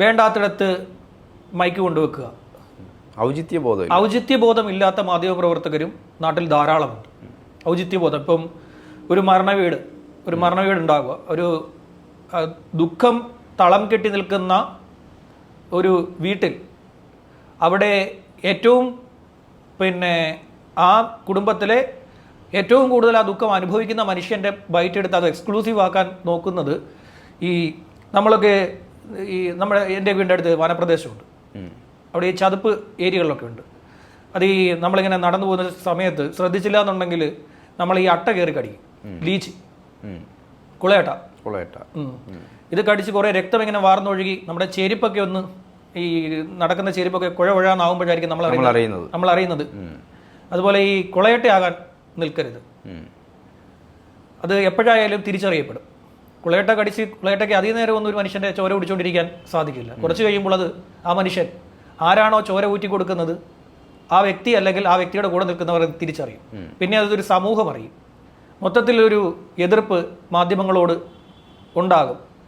വേണ്ടാത്തിടത്ത് mic കൊണ്ടുവെക്കുക. ഔചിത്യബോധം ഔചിത്യബോധം ഇല്ലാത്ത മാധ്യമപ്രവർത്തകരും നാട്ടിൽ ധാരാളമുണ്ട്. ഔചിത്യബോധം. ഇപ്പം ഒരു മരണവീട് ഒരു മരണവീട് ഉണ്ടാകുക ഒരു ദുഃഖം തളം കെട്ടി നിൽക്കുന്ന ഒരു വീട്ടിൽ അവിടെ ഏറ്റവും പിന്നെ ആ കുടുംബത്തിലെ ഏറ്റവും കൂടുതൽ ആ ദുഃഖം അനുഭവിക്കുന്ന മനുഷ്യന്റെ ബൈറ്റ് എടുത്ത് അത് എക്സ്ക്ലൂസീവ് ആക്കാൻ നോക്കുന്നത് ഈ നമ്മളൊക്കെ ഈ നമ്മുടെ എന്റെ വീടിന്റെ അടുത്ത് വനപ്രദേശമുണ്ട്. അവിടെ ഈ ചതുപ്പ് ഏരിയകളിലൊക്കെ ഉണ്ട്. അത് ഈ നമ്മളിങ്ങനെ നടന്നു പോകുന്ന സമയത്ത് ശ്രദ്ധിച്ചില്ല എന്നുണ്ടെങ്കിൽ നമ്മൾ ഈ അട്ട കയറി കടിക്കും. ലീച്ച്. കുളയട്ട. കുളയട്ട. ഇത് കടിച്ച് കുറേ രക്തം ഇങ്ങനെ വാർന്നൊഴുകി നമ്മുടെ ചെരുപ്പൊക്കെ ഒന്ന് ഈ നടക്കുന്ന ചെരുപ്പൊക്കെ കുഴ കുഴാന്നാവുമ്പോഴായിരിക്കും നമ്മൾ അറിയുന്നത്. നമ്മൾ അറിയുന്നത്. അതുപോലെ ഈ കുളയട്ടയാകാൻ നിൽക്കരുത്. അത് എപ്പോഴായാലും തിരിച്ചറിയപ്പെടും. കുളയട്ട കടിച്ച് കുളയട്ടയ്ക്ക് അധിക നേരം ഒന്നും ഒരു മനുഷ്യന്റെ ചോര കുടിച്ചുകൊണ്ടിരിക്കാൻ സാധിക്കില്ല. കുറച്ച് കഴിയുമ്പോൾ അത് ആ മനുഷ്യൻ ആരാണോ ചോര ഊറ്റി കൊടുക്കുന്നത് ആ വ്യക്തി അല്ലെങ്കിൽ ആ വ്യക്തിയുടെ കൂടെ നിൽക്കുന്നവർ തിരിച്ചറിയും. പിന്നെ അതൊരു സമൂഹം അറിയും. മൊത്തത്തിലൊരു എതിർപ്പ് മാധ്യമങ്ങളോട് ഉണ്ടാകും.